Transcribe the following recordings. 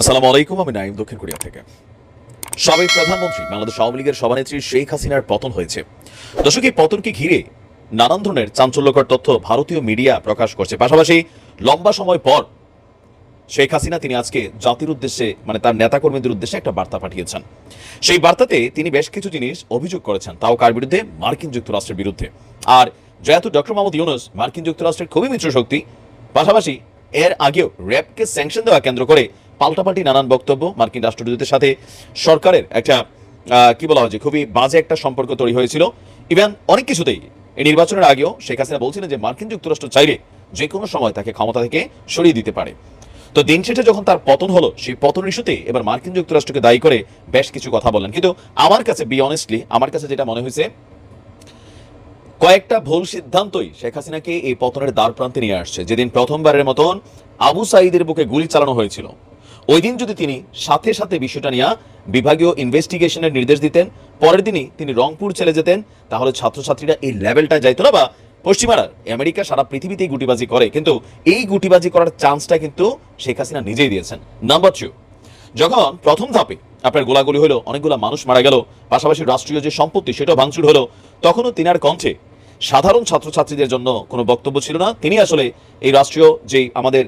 আসসালামু আলাইকুম, আমি নাইম দক্ষিণ কোরিয়া থেকে। সাবেক প্রধানমন্ত্রী, বাংলাদেশ আওয়ামী লীগের সভানেত্রী শেখ হাসিনার পতন হয়েছে। দর্শক, এই পতনকে ঘিরে নানান ধরনের চাঞ্চল্যকর তথ্য ভারতীয় মিডিয়া প্রকাশ করছে। পাশাপাশি লম্বা সময় পর শেখ হাসিনা তিনি আজকে জাতির উদ্দেশ্যে মানে তার নেতাকর্মীদের উদ্দেশ্যে একটা বার্তা পাঠিয়েছেন। সেই বার্তাতে তিনি বেশ কিছু জিনিস অভিযোগ করেছেন, তাও কার বিরুদ্ধে? মার্কিন যুক্তরাষ্ট্রের বিরুদ্ধে। আর যেহেতু ডক্টর মোহাম্মদ ইউনুস মার্কিন যুক্তরাষ্ট্রের খুবই মিত্র শক্তি পাশাপাশি এর আগেও র্যাবকে স্যাংশন দেওয়া কেন্দ্র করে পাল্টাপাল্টি নানান বক্তব্য মার্কিন রাষ্ট্রদূতের সাথে সরকারের একটা কি বলা হয় যে, খুবই বাজে একটা সম্পর্ক তৈরি হয়েছিল। ইভেন অনেক কিছুতেই। এই নির্বাচনের আগেও শেখ হাসিনা বলছিলেন যে, মার্কিন যুক্তরাষ্ট্র চাইলে যে কোনো সময় তাকে ক্ষমতা থেকে সরিয়ে দিতে পারে। তো দিন শেষে যখন তার পতন হলো, সেই পতন ইস্যুতে এবার মার্কিন যুক্তরাষ্ট্রকে দায়ী করে বেশ কিছু কথা বললেন। কিন্তু আমার কাছে বি অনেস্টলি আমার কাছে যেটা মনে হয়েছে, কয়েকটা ভুল সিদ্ধান্তই শেখ হাসিনাকে এই পতনের দ্বার প্রান্তে নিয়ে আসছে। যেদিন প্রথমবারের মতন আবু সাইদের বুকে গুলি চালানো হয়েছিল। ওই দিন যদি তিনি সাথে সাথে বিষয়টা নিয়ে বিভাগীয় ইনভেস্টিগেশনের নির্দেশ দিতেন, পরের দিনই তিনি রংপুর চলে যেতেন, তাহলে ছাত্রছাত্রীরা এই লেভেলটা যাইতো না বা পশ্চিমারা আমেরিকা সারা পৃথিবীতেই গুটিবাজি করে, কিন্তু এই গুটিবাজি করার চান্সটা কিন্তু শেখ হাসিনা নিজেই দিয়েছেন। নাম্বার টু যখন প্রথম ধাপে আপনার গোলাগুলি হলো, অনেকগুলো মানুষ মারা গেল, পাশাপাশি রাষ্ট্রীয় যে সম্পত্তি সেটাও ভাঙচুর হলো, তখনও তিনার কণ্ঠে সাধারণ ছাত্রছাত্রীদের জন্য কোনো বক্তব্য ছিল না। তিনি আসলে এই রাষ্ট্রীয় যে আমাদের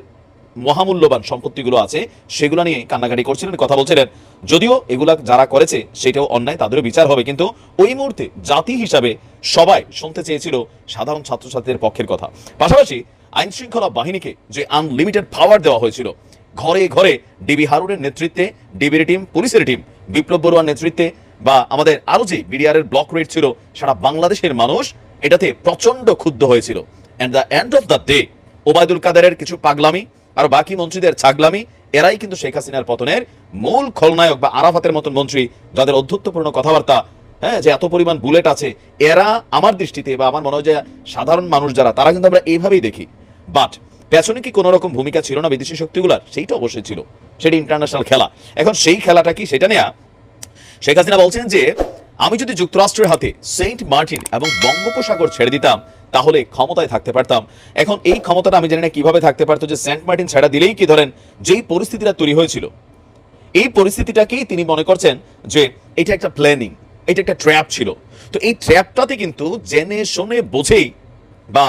মহামূল্যবান সম্পত্তিগুলো আছে, সেগুলো নিয়ে কান্নাকাটি করছিলেন, কথা বলছিলেন। যদিও এগুলা যারা করেছে, সেটাও অন্যায়, তাদেরও বিচার হবে। কিন্তু ওই মুহূর্তে জাতি হিসাবে সবাই শুনতে চেয়েছিল সাধারণ ছাত্রছাত্রীদের পক্ষের কথা। পাশাপাশি আইন শৃঙ্খলা বাহিনীকে যে আনলিমিটেড পাওয়ার দেওয়া হয়েছিল, ঘরে ঘরে ডিবি হারুনের নেতৃত্বে, ডিবির টিম, পুলিশের টিম, বিপ্লব বড়ুয়ার নেতৃত্বে, বা আমাদের আরও যে বিডিআর ব্লক রেট ছিল, সারা বাংলাদেশের মানুষ এটাতে প্রচণ্ড ক্ষুব্ধ হয়েছিল। End the end of the day Obaidul কাদেরের কিছু পাগলামি আর বাকি মন্ত্রীদের ছাগলামি, এরাই কিন্তু শেখ হাসিনার পতনের মূল খলনায়ক বা আরাফাতের মতন মন্ত্রী, যাদের অধ্যত্বপূর্ণ কথাবার্তা হ্যাঁ যে এত পরিমাণ বুলেট আছে, এরা আমার দৃষ্টিতে বা আমার মনে হয় যে সাধারণ মানুষ যারা, তারা কিন্তু আমরা এইভাবেই দেখি। বাট পেছনে কি কোনো রকম ভূমিকা ছিল না বিদেশি শক্তিগুলার? সেইটা অবশ্যই ছিল। সেটা ইন্টারন্যাশনাল খেলা। এখন সেই খেলাটা কি সেটা নেয়া? শেখ হাসিনা বলছেন যে আমি যদি যুক্তরাষ্ট্রের হাতে সেন্ট মার্টিন এবং বঙ্গোপসাগর ছেড়ে দিতাম, তাহলে ক্ষমতায় থাকতে পারতাম। এখন এই ক্ষমতাটা আমি জানি না কীভাবে থাকতে পারতো যে সেন্ট মার্টিন ছেড়া দিলেই কি ধরেন যেই পরিস্থিতিটা তৈরি হয়েছিল। এই পরিস্থিতিটাকেই তিনি মনে করছেন যে এটা একটা প্ল্যানিং এটা একটা ট্র্যাপ ছিল। তো এই ট্র্যাপটাতে কিন্তু জেনে শুনে বোঝেই বা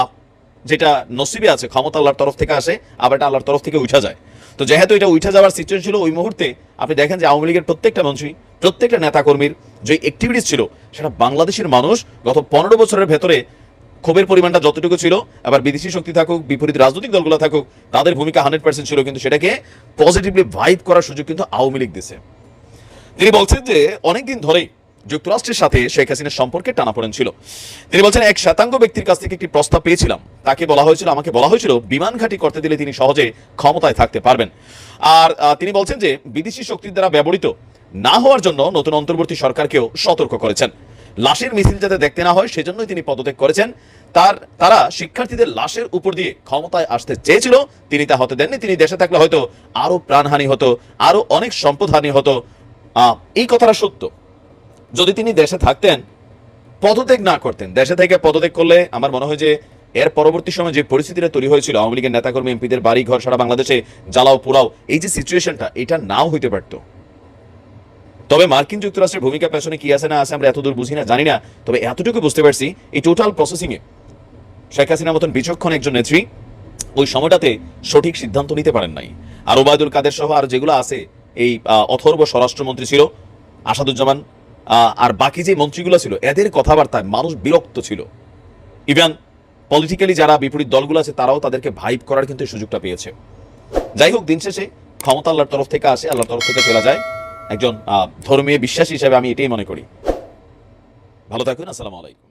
যেটা নসিবে আছে, ক্ষমতা আল্লাহর তরফ থেকে আসে আবার এটা আল্লাহর তরফ থেকে উঠা যায়। তো যেহেতু এটা উঠা যাওয়ার সিচুয়েশন ছিল ওই মুহূর্তে, আপনি দেখেন যে আওয়ামী লীগের প্রত্যেকটা মন্ত্রী প্রত্যেকটা নেতাকর্মীর যে অ্যাক্টিভিটিস ছিল, সেটা বাংলাদেশের মানুষ গত পনেরো বছরের ভেতরে ক্ষোভের পরিমাণটা যতটুকু ছিল আবার বিদেশি শক্তি থাকুক, বিপরীত রাজনৈতিক দলগুলো থাকুক, তাদের ভূমিকা হান্ড্রেড পার্সেন্ট ছিল, কিন্তু সেটাকে পজিটিভলি ভাইব করার সুযোগ কিন্তু আওয়ামী লীগ দিছে। তিনি বলছেন যে, অনেকদিন ধরেই যুক্তরাষ্ট্রের সাথে শেখ হাসিনার সম্পর্কে টানাপোড়েন ছিল। তিনি বলছেন, এক শতাঙ্গ ব্যক্তির কাছ থেকে একটি প্রস্তাব পেয়েছিলাম। তাকে বলা হয়েছিল, আমাকে বলা হয়েছিল, বিমান ঘাঁটি করতে দিলে তিনি সহজে ক্ষমতায় থাকতে পারবেন। আর তিনি বলছেন যে, বিদেশি শক্তির দ্বারা ব্যবহৃত না হওয়ার জন্য নতুন অন্তর্বর্তী সরকারকেও সতর্ক করেছেন। লাশের মিছিল যাতে দেখতে না হয়, সেজন্যই তিনি পদত্যাগ করেছেন। তার, তারা শিক্ষার্থীদের লাশের উপর দিয়ে ক্ষমতায় আসতে চেয়েছিল, তিনি তা হতে দেননি। তিনি দেশে থাকলে হয়তো আরও প্রাণহানি হতো আরও অনেক সম্পদহানি হতো। এই কথাটা সত্য। যদি তিনি দেশে থাকতেন, পদত্যাগ না করতেন, দেশে থেকে পদত্যাগ করলে আমার মনে হয় যে এর পরবর্তী সময় যে পরিস্থিতিটা তৈরি হয়েছিল, আওয়ামী লীগের নেতাকর্মী, এমপিদের বাড়ি ঘর সারা বাংলাদেশে জ্বালাও পোড়াও, এই যে সিচুয়েশনটা এটা নাও হইতে পারতো। তবে মার্কিন যুক্তরাষ্ট্রের ভূমিকা পেছনে কি আছে না আছে আমরা এতদূর বুঝি না, জানি না। তবে এতটুকু বুঝতে পারছি এই টোটাল প্রসেসিং এ শেখ হাসিনার মতন বিচক্ষণ একজন নেত্রী ওই সময়টাতে সঠিক সিদ্ধান্ত নিতে পারেন নাই। আর ওবায়দুল কাদের সহ আর যেগুলো আছে, এই অথর্ব স্বরাষ্ট্রমন্ত্রী ছিল, আসাদুজ্জামান আর বাকি যে মন্ত্রীগুলো ছিল, এদের কথাবার্তায় মানুষ বিরক্ত ছিল। ইভেন পলিটিক্যালি যারা বিপরীত দলগুলো আছে, তারাও তাদেরকে ভাইব করার কিন্তু সুযোগটা পেয়েছে। যাই হোক, দিন শেষে ক্ষমতা আল্লাহর তরফ থেকে আসে, আল্লাহর তরফ থেকে চলে যায়। একজন ধর্মীয় বিশ্বাসী হিসাবে আমি এটাই মনে করি। ভালো থাকুন আসসালামু আলাইকুম।